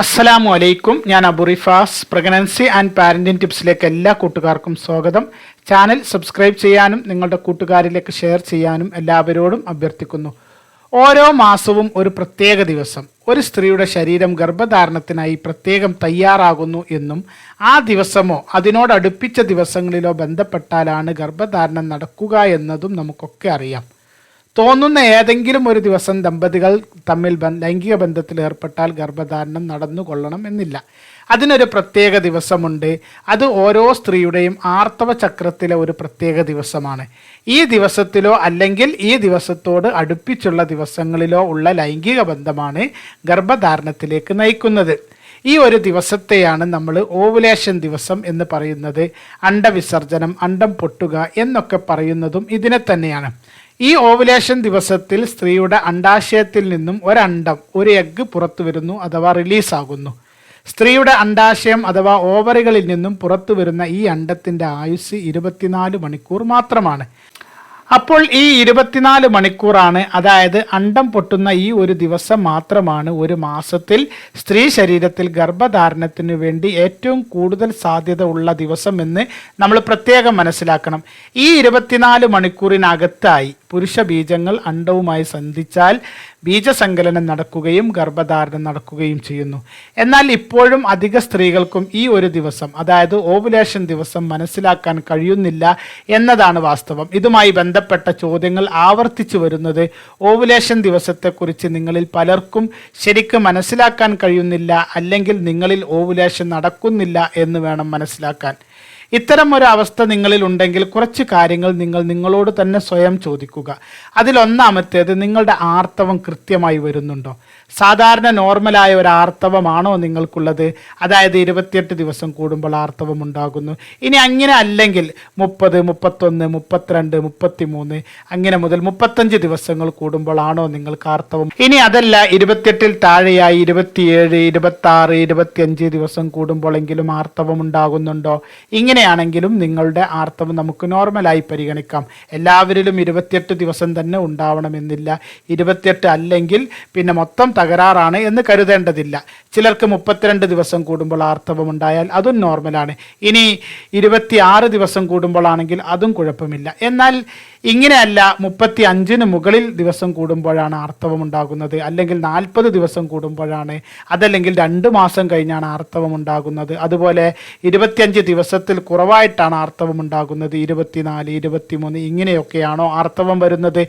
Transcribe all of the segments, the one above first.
അസ്സലാമു അലൈക്കും. ഞാൻ അബുറിഫാസ് പ്രഗ്നൻസി ആൻഡ് പാരന്റിംഗ് ടിപ്സിലേക്ക് എല്ലാ കൂട്ടുകാർക്കും സ്വാഗതം. ചാനൽ സബ്സ്ക്രൈബ് ചെയ്യാനും നിങ്ങളുടെ കൂട്ടുകാരിലേക്ക് ഷെയർ ചെയ്യാനും എല്ലാവരോടും അഭ്യർത്ഥിക്കുന്നു. ഓരോ മാസവും ഒരു പ്രത്യേക ദിവസം. ഒരു സ്ത്രീയുടെ ശരീരം ഗർഭധാരണത്തിനായി പ്രത്യേകം തയ്യാറാകുന്നു എന്നും ആ ദിവസമോ അതിനോടടുപ്പിച്ച ദിവസങ്ങളിലോ ബന്ധപ്പെട്ടാലാണ് ഗർഭധാരണം നടക്കുക എന്നതും നമുക്കൊക്കെ അറിയാം. തോന്നുന്ന ഏതെങ്കിലും ഒരു ദിവസം ദമ്പതികൾ തമ്മിൽ ലൈംഗിക ബന്ധത്തിൽ ഏർപ്പെട്ടാൽ ഗർഭധാരണം നടന്നു കൊള്ളണം എന്നില്ല. അതിനൊരു പ്രത്യേക ദിവസമുണ്ട്. അത് ഓരോ സ്ത്രീയുടെയും ആർത്തവ ചക്രത്തിലെ ഒരു പ്രത്യേക ദിവസമാണ്. ഈ ദിവസത്തിലോ അല്ലെങ്കിൽ ഈ ദിവസത്തോട് അടുപ്പിച്ചുള്ള ദിവസങ്ങളിലോ ഉള്ള ലൈംഗിക ബന്ധമാണ് ഗർഭധാരണത്തിലേക്ക് നയിക്കുന്നത്. ഈ ഒരു ദിവസത്തെയാണ് നമ്മൾ ഓവുലേഷൻ ദിവസം എന്ന് പറയുന്നത്. അണ്ടവിസർജനം അണ്ടം പൊട്ടുക എന്നൊക്കെ പറയുന്നതും ഇതിനെ തന്നെയാണ്. ഈ ഓവുലേഷൻ ദിവസത്തിൽ സ്ത്രീയുടെ അണ്ടാശയത്തിൽ നിന്നും ഒരണ്ടം ഒരു എഗ്ഗ് പുറത്തു വരുന്നു അഥവാ റിലീസാകുന്നു സ്ത്രീയുടെ അണ്ടാശയം അഥവാ ഓവറികളിൽ നിന്നും പുറത്തു വരുന്ന ഈ അണ്ടത്തിന്റെ ആയുസ് ഇരുപത്തിനാല് മണിക്കൂർ മാത്രമാണ്. അപ്പോൾ ഈ ഇരുപത്തിനാല് മണിക്കൂറാണ് അതായത് അണ്ടം പൊട്ടുന്ന ഈ ഒരു ദിവസം മാത്രമാണ് ഒരു മാസത്തിൽ സ്ത്രീ ശരീരത്തിൽ ഗർഭധാരണത്തിന് വേണ്ടി ഏറ്റവും കൂടുതൽ സാധ്യത ഉള്ള ദിവസം എന്ന് നമ്മൾ പ്രത്യേകം മനസ്സിലാക്കണം. ഈ ഇരുപത്തിനാല് മണിക്കൂറിനകത്തായി പുരുഷ ബീജങ്ങൾ അണ്ടവുമായി സന്ധിച്ചാൽ ബീജസങ്കലനം നടക്കുകയും ഗർഭധാരണം നടക്കുകയും ചെയ്യുന്നു. എന്നാൽ ഇപ്പോഴും അധിക സ്ത്രീകൾക്കും ഈ ഒരു ദിവസം അതായത് ഓവുലേഷൻ ദിവസം മനസ്സിലാക്കാൻ കഴിയുന്നില്ല എന്നതാണ് വാസ്തവം. ഇതുമായി ബന്ധപ്പെട്ട ചോദ്യങ്ങൾ ആവർത്തിച്ചു വരുന്നത് ഓവുലേഷൻ ദിവസത്തെക്കുറിച്ച് നിങ്ങളിൽ പലർക്കും ശരിക്കും മനസ്സിലാക്കാൻ കഴിയുന്നില്ല അല്ലെങ്കിൽ നിങ്ങളിൽ ഓവുലേഷൻ നടക്കുന്നില്ല എന്ന് വേണം മനസ്സിലാക്കാൻ. ഇത്തരം ഒരു അവസ്ഥ നിങ്ങളിൽ ഉണ്ടെങ്കിൽ കുറച്ച് കാര്യങ്ങൾ നിങ്ങൾ നിങ്ങളോട് തന്നെ സ്വയം ചോദിക്കുക. അതിലൊന്നാമത്തേത് നിങ്ങളുടെ ആർത്തവം കൃത്യമായി വരുന്നുണ്ടോ? സാധാരണ നോർമലായ ഒരു ആർത്തവമാണോ നിങ്ങൾക്കുള്ളത്? അതായത് ഇരുപത്തിയെട്ട് ദിവസം കൂടുമ്പോൾ ആർത്തവം ഉണ്ടാകുന്നു. ഇനി അങ്ങനെ അല്ലെങ്കിൽ മുപ്പത് മുപ്പത്തൊന്ന് മുപ്പത്തിരണ്ട് മുപ്പത്തിമൂന്ന് അങ്ങനെ മുതൽ മുപ്പത്തഞ്ച് ദിവസങ്ങൾ കൂടുമ്പോഴാണോ നിങ്ങൾക്ക് ആർത്തവം? ഇനി അതല്ല ഇരുപത്തിയെട്ടിൽ താഴെയായി ഇരുപത്തിയേഴ് ഇരുപത്തി ആറ് ഇരുപത്തിയഞ്ച് ദിവസം കൂടുമ്പോഴെങ്കിലും ആർത്തവം ഉണ്ടാകുന്നുണ്ടോ? ഇങ്ങനെയാണെങ്കിലും നിങ്ങളുടെ ആർത്തവം നമുക്ക് നോർമലായി പരിഗണിക്കാം. എല്ലാവരിലും ഇരുപത്തിയെട്ട് ദിവസം തന്നെ ഉണ്ടാവണമെന്നില്ല. ഇരുപത്തിയെട്ട് അല്ലെങ്കിൽ പിന്നെ മൊത്തം തകരാറാണ് എന്ന് കരുതേണ്ടതില്ല. ചിലർക്ക് മുപ്പത്തിരണ്ട് ദിവസം കൂടുമ്പോൾ ആർത്തവം ഉണ്ടായാൽ അതും നോർമലാണ്. ഇനി ഇരുപത്തി ദിവസം കൂടുമ്പോഴാണെങ്കിൽ അതും കുഴപ്പമില്ല. എന്നാൽ ഇങ്ങനെയല്ല മുപ്പത്തി അഞ്ചിന് മുകളിൽ ദിവസം കൂടുമ്പോഴാണ് ആർത്തവം ഉണ്ടാകുന്നത് അല്ലെങ്കിൽ നാൽപ്പത് ദിവസം കൂടുമ്പോഴാണ്. അതല്ലെങ്കിൽ രണ്ട് മാസം കഴിഞ്ഞാണ് ആർത്തവം ഉണ്ടാകുന്നത് അതുപോലെ ഇരുപത്തിയഞ്ച് ദിവസത്തിൽ കുറവായിട്ടാണ് ആർത്തവം ഉണ്ടാകുന്നത് ഇരുപത്തിനാല് ഇരുപത്തിമൂന്ന് ഇങ്ങനെയൊക്കെയാണോ ആർത്തവം വരുന്നത്.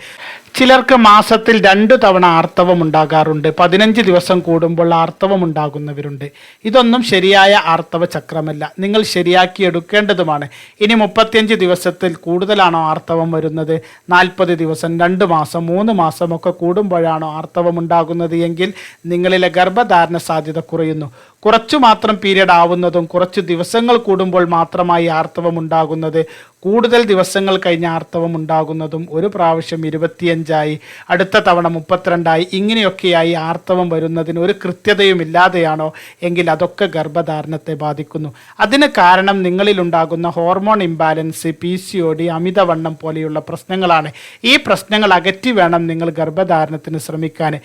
ചിലർക്ക് മാസത്തിൽ രണ്ട് തവണ ആർത്തവം ഉണ്ടാകാറുണ്ട് പതിനഞ്ച് ദിവസം കൂടുമ്പോൾ ആർത്തവം ഉണ്ടാകുന്നവരുണ്ട് ഇതൊന്നും ശരിയായ ആർത്തവ ചക്രമല്ല. നിങ്ങൾ ശരിയാക്കി എടുക്കേണ്ടതുമാണ് ഇനി മുപ്പത്തിയഞ്ച് ദിവസത്തിൽ കൂടുതലാണോ ആർത്തവം വരുന്നത്? നാൽപ്പത് ദിവസം രണ്ട് മാസം മൂന്ന് മാസമൊക്കെ കൂടുമ്പോഴാണോ ആർത്തവം ഉണ്ടാകുന്നത് എങ്കിൽ നിങ്ങളിലെ ഗർഭധാരണ സാധ്യത കുറയുന്നു. കുറച്ചു മാത്രം പീരീഡ് ആവുന്നതും കുറച്ച് ദിവസങ്ങൾ കൂടുമ്പോൾ മാത്രമായി ആർത്തവം ഉണ്ടാകുന്നത്. കൂടുതൽ ദിവസങ്ങൾ കഴിഞ്ഞ് ആർത്തവം ഉണ്ടാകുന്നതും ഒരു പ്രാവശ്യം ഇരുപത്തിയഞ്ചായി അടുത്ത തവണ മുപ്പത്തിരണ്ടായി ഇങ്ങനെയൊക്കെയായി ആർത്തവം വരുന്നതിന് ഒരു കൃത്യതയും ഇല്ലാതെയാണോ എങ്കിൽ അതൊക്കെ ഗർഭധാരണത്തെ ബാധിക്കുന്നു. അതിന് കാരണം നിങ്ങളിലുണ്ടാകുന്ന hormone imbalance P C O D അമിതവണ്ണം പോലെയുള്ള പ്രശ്നങ്ങളാണ്. ഈ പ്രശ്നങ്ങൾ അകറ്റി വേണം നിങ്ങൾ ഗർഭധാരണത്തിന് ശ്രമിക്കാൻ.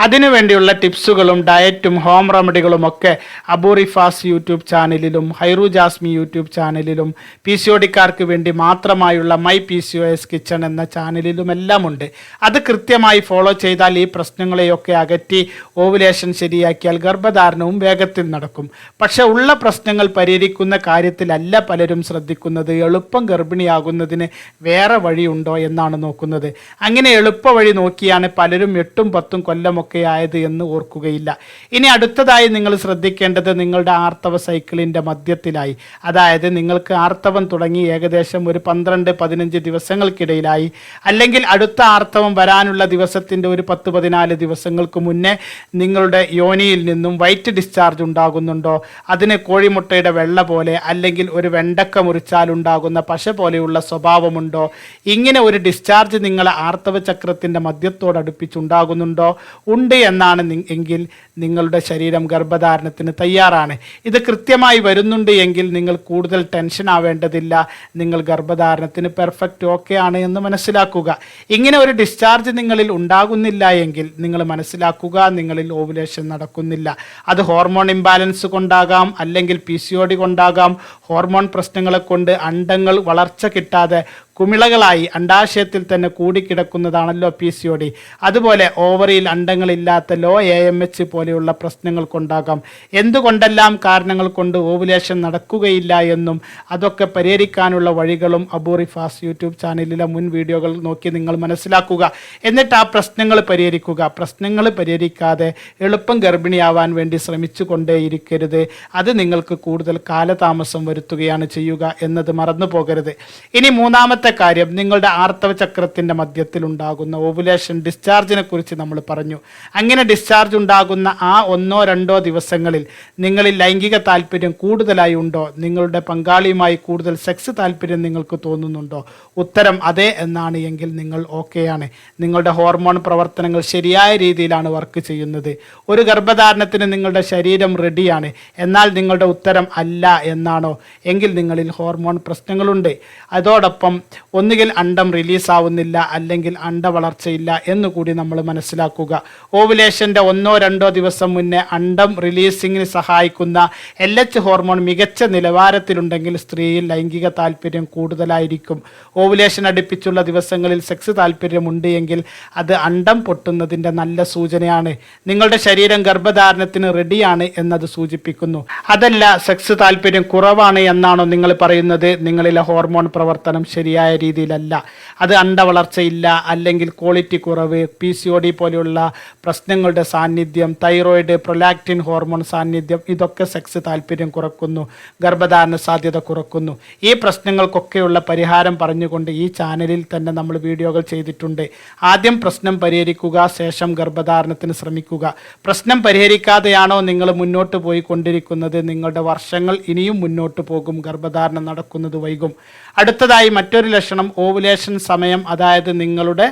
അതിനുവേണ്ടിയുള്ള ടിപ്സുകളും ഡയറ്റും ഹോം റെമഡികളും ഒക്കെ അബൂറിഫാസ് യൂട്യൂബ് ചാനലിലും ഹൈറു ജാസ്മി യൂട്യൂബ് ചാനലിലും പി സി ഒടിക്കാർക്ക് വേണ്ടി മാത്രമായുള്ള my P C O S kitchen എന്ന ചാനലിലും എല്ലാം ഉണ്ട് അത് കൃത്യമായി ഫോളോ ചെയ്താൽ ഈ പ്രശ്നങ്ങളെയൊക്കെ അകറ്റി ഓവുലേഷൻ ശരിയാക്കിയാൽ ഗർഭധാരണവും വേഗത്തിൽ നടക്കും. പക്ഷെ ഉള്ള പ്രശ്നങ്ങൾ പരിഹരിക്കുന്ന കാര്യത്തിലല്ല പലരും ശ്രദ്ധിക്കുന്നത്. എളുപ്പം ഗർഭിണിയാകുന്നതിന് വേറെ വഴിയുണ്ടോ എന്നാണ് നോക്കുന്നത്. അങ്ങനെ എളുപ്പ വഴി നോക്കിയാണ് പലരും എട്ടും പത്തും കൊല്ലമൊക്കെ ആയത് എന്ന് ഓർക്കുകയില്ല. ഇനി അടുത്തതായി നിങ്ങൾ ശ്രദ്ധിക്കേണ്ടത് നിങ്ങളുടെ ആർത്തവ സൈക്കിളിന്റെ മധ്യത്തിലായി. അതായത് നിങ്ങൾക്ക് ആർത്തവം തുടങ്ങി ഏകദേശം ഒരു പന്ത്രണ്ട് പതിനഞ്ച് ദിവസങ്ങൾക്കിടയിലായി. അല്ലെങ്കിൽ അടുത്ത ആർത്തവം വരാനുള്ള ദിവസത്തിന്റെ ഒരു പത്ത് പതിനാല് ദിവസങ്ങൾക്ക് മുന്നേ നിങ്ങളുടെ യോനിയിൽ നിന്നും വൈറ്റ് ഡിസ്ചാർജ് ഉണ്ടാകുന്നുണ്ടോ? അതിന് കോഴിമുട്ടയുടെ വെള്ള പോലെ അല്ലെങ്കിൽ ഒരു വെണ്ടക്ക മുറിച്ചാൽ ഉണ്ടാകുന്ന പശ പോലെയുള്ള സ്വഭാവമുണ്ടോ? ഇങ്ങനെ ഒരു ഡിസ്ചാർജ് നിങ്ങളെ ആർത്തവ ചക്രത്തിന്റെ മധ്യത്തോടടുപ്പിച്ചുണ്ടാകുന്നുണ്ടോ? ഉണ്ട് എന്നാണ് എങ്കിൽ നിങ്ങളുടെ ശരീരം ഗർഭധാരണത്തിന് തയ്യാറാണ്. ഇത് കൃത്യമായി വരുന്നുണ്ട് എങ്കിൽ നിങ്ങൾ കൂടുതൽ ടെൻഷൻ ആവേണ്ടതില്ല. നിങ്ങൾ ഗർഭധാരണത്തിന് പെർഫെക്റ്റ് ഓക്കെ ആണ് എന്ന് മനസ്സിലാക്കുക. ഇങ്ങനെ ഒരു ഡിസ്ചാർജ് നിങ്ങളിൽ ഉണ്ടാകുന്നില്ല എങ്കിൽ നിങ്ങൾ മനസ്സിലാക്കുക നിങ്ങളിൽ ഓവുലേഷൻ നടക്കുന്നില്ല. അത് ഹോർമോൺ ഇംബാലൻസ് കൊണ്ടാകാം അല്ലെങ്കിൽ പി സി ഒ ഡി കൊണ്ടാകാം. ഹോർമോൺ പ്രശ്നങ്ങളെ കൊണ്ട് അണ്ടങ്ങൾ വളർച്ച കിട്ടാതെ കുമിളകളായി അണ്ടാശയത്തിൽ തന്നെ കൂടിക്കിടക്കുന്നതാണല്ലോ പി സി ഒ ഡി. അതുപോലെ ഓവറിയിൽ അണ്ടങ്ങളില്ലാത്ത ലോ എ എം എച്ച് പോലെയുള്ള പ്രശ്നങ്ങൾ കൊണ്ടാകാം എന്തുകൊണ്ടെല്ലാം കാരണങ്ങൾ കൊണ്ട് ഓവുലേഷൻ നടക്കുകയില്ല എന്നും അതൊക്കെ പരിഹരിക്കാനുള്ള വഴികളും അബൂറിഫാസ് യൂട്യൂബ് ചാനലിലെ മുൻ വീഡിയോകൾ നോക്കി നിങ്ങൾ മനസ്സിലാക്കുക. എന്നിട്ട് ആ പ്രശ്നങ്ങൾ പരിഹരിക്കുക. പ്രശ്നങ്ങൾ പരിഹരിക്കാതെ എളുപ്പം ഗർഭിണിയാവാൻ വേണ്ടി ശ്രമിച്ചു കൊണ്ടേയിരിക്കരുത് അത് നിങ്ങൾക്ക് കൂടുതൽ കാലതാമസം വരുത്തുകയാണ് ചെയ്യുക എന്നത് മറന്നു പോകരുത് ഇനി മൂന്നാമത്തെ കാര്യം നിങ്ങളുടെ ആർത്തവ ചക്രത്തിന്റെ മധ്യത്തിൽ ഉണ്ടാകുന്ന ഓവുലേഷൻ ഡിസ്ചാർജിനെ കുറിച്ച് നമ്മൾ പറഞ്ഞു. അങ്ങനെ ഡിസ്ചാർജ് ഉണ്ടാകുന്ന ആ ഒന്നോ രണ്ടോ ദിവസങ്ങളിൽ നിങ്ങളിൽ ലൈംഗിക താല്പര്യം കൂടുതലായി ഉണ്ടോ? നിങ്ങളുടെ പങ്കാളിയുമായി കൂടുതൽ സെക്സ് താല്പര്യം നിങ്ങൾക്ക് തോന്നുന്നുണ്ടോ? ഉത്തരം അതെ എന്നാണ് എങ്കിൽ നിങ്ങൾ ഓക്കെയാണ് നിങ്ങളുടെ ഹോർമോൺ പ്രവർത്തനങ്ങൾ ശരിയായ രീതിയിലാണ് വർക്ക് ചെയ്യുന്നത്. ഒരു ഗർഭധാരണത്തിന് നിങ്ങളുടെ ശരീരം റെഡിയാണ് എന്നാൽ നിങ്ങളുടെ ഉത്തരം അല്ല എന്നാണോ? എങ്കിൽ നിങ്ങളിൽ ഹോർമോൺ പ്രശ്നങ്ങളുണ്ട്. അതോടൊപ്പം ഒന്നുകിൽ അണ്ടം റിലീസാവുന്നില്ല അല്ലെങ്കിൽ അണ്ട വളർച്ചയില്ല എന്നുകൂടി നമ്മൾ മനസ്സിലാക്കുക. ഓവുലേഷന്റെ ഒന്നോ രണ്ടോ ദിവസം മുന്നേ അണ്ടം റിലീസിങ്ങിന് സഹായിക്കുന്ന എൽ എച്ച് ഹോർമോൺ മികച്ച നിലവാരത്തിലുണ്ടെങ്കിൽ സ്ത്രീയിൽ ലൈംഗിക താല്പര്യം കൂടുതലായിരിക്കും. ഓവുലേഷൻ അടുപ്പിച്ചുള്ള ദിവസങ്ങളിൽ സെക്സ് താല്പര്യമുണ്ട് എങ്കിൽ അത് അണ്ടം പൊട്ടുന്നതിന്റെ നല്ല സൂചനയാണ്. നിങ്ങളുടെ ശരീരം ഗർഭധാരണത്തിന് റെഡിയാണ് എന്നത് സൂചിപ്പിക്കുന്നു. അതല്ല സെക്സ് താല്പര്യം കുറവാണ് എന്നാണോ നിങ്ങൾ പറയുന്നത്? നിങ്ങളിലെ ഹോർമോൺ പ്രവർത്തനം ശരിയായ രീതിയിലല്ല. അത് അണ്ടവളർച്ചയില്ല അല്ലെങ്കിൽ ക്വാളിറ്റി കുറവ് പി സി ഒ ഡി പോലെയുള്ള പ്രശ്നങ്ങളുടെ സാന്നിധ്യം തൈറോയിഡ് പ്രൊലാക്റ്റിൻ ഹോർമോൺ സാന്നിധ്യം ഇതൊക്കെ സെക്സ് താല്പര്യം കുറക്കുന്നു ഗർഭധാരണ സാധ്യത കുറക്കുന്നു. ഈ പ്രശ്നങ്ങൾക്കൊക്കെയുള്ള പരിഹാരം പറഞ്ഞുകൊണ്ട് ഈ ചാനലിൽ തന്നെ നമ്മൾ വീഡിയോകൾ ചെയ്തിട്ടുണ്ട്. ആദ്യം പ്രശ്നം പരിഹരിക്കുക ശേഷം ഗർഭധാരണത്തിന് ശ്രമിക്കുക. പ്രശ്നം പരിഹരിക്കാതെയാണോ നിങ്ങൾ മുന്നോട്ട് പോയി കൊണ്ടിരിക്കുന്നത് നിങ്ങളുടെ വർഷങ്ങൾ ഇനിയും മുന്നോട്ട് പോകും ഗർഭധാരണം നടക്കുന്നത് വൈകും. അടുത്തതായി മറ്റൊരു ലക്ഷണം ഓവുലേഷൻ സമയം അതായത് നിങ്ങളുടെ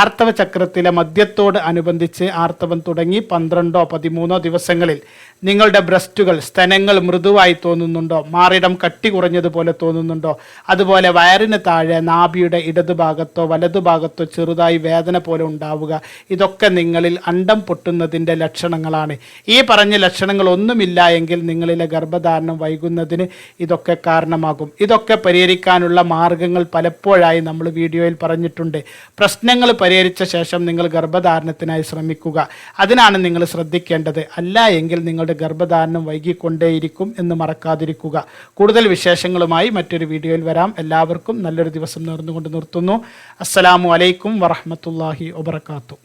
ആർത്തവ ചക്രത്തിലെ മദ്യത്തോട് അനുബന്ധിച്ച് ആർത്തവം തുടങ്ങി പന്ത്രണ്ടോ പതിമൂന്നോ ദിവസങ്ങളിൽ. നിങ്ങളുടെ ബ്രസ്റ്റുകൾ സ്തനങ്ങൾ മൃദുവായി തോന്നുന്നുണ്ടോ? മാറിടം കട്ടി കുറഞ്ഞതുപോലെ തോന്നുന്നുണ്ടോ? അതുപോലെ വയറിന് താഴെ നാഭിയുടെ ഇടതുഭാഗത്തോ വലതുഭാഗത്തോ ചെറുതായി വേദന പോലെ ഉണ്ടാവുക. ഇതൊക്കെ നിങ്ങളിൽ അണ്ടം പൊട്ടുന്നതിന്റെ ലക്ഷണങ്ങളാണ്. ഈ പറഞ്ഞ ലക്ഷണങ്ങൾ ഒന്നുമില്ല എങ്കിൽ നിങ്ങളിലെ ഗർഭധാരണം വൈകുന്നതിന് ഇതൊക്കെ കാരണമാകും. ഇതൊക്കെ പരിഹരിക്കാനുള്ള മാർഗങ്ങൾ പലപ്പോഴായി നമ്മൾ വീഡിയോയിൽ പറഞ്ഞിട്ടുണ്ട്. പ്രശ്നങ്ങൾ പരിഹരിച്ച ശേഷം നിങ്ങൾ ഗർഭധാരണത്തിനായി ശ്രമിക്കുക. അതിനാണ് നിങ്ങൾ ശ്രദ്ധിക്കേണ്ടത്. അല്ല എങ്കിൽ നിങ്ങളുടെ ഗർഭധാരണം വൈകിക്കൊണ്ടേയിരിക്കും എന്ന് മറക്കാതിരിക്കുക. കൂടുതൽ വിശേഷങ്ങളുമായി മറ്റൊരു വീഡിയോയിൽ വരാം. എല്ലാവർക്കും നല്ലൊരു ദിവസം നേർന്നുകൊണ്ട് നിർത്തുന്നു. അസ്സലാമു അലൈക്കും വറഹമത്തല്ലാഹി വബർക്കാത്തു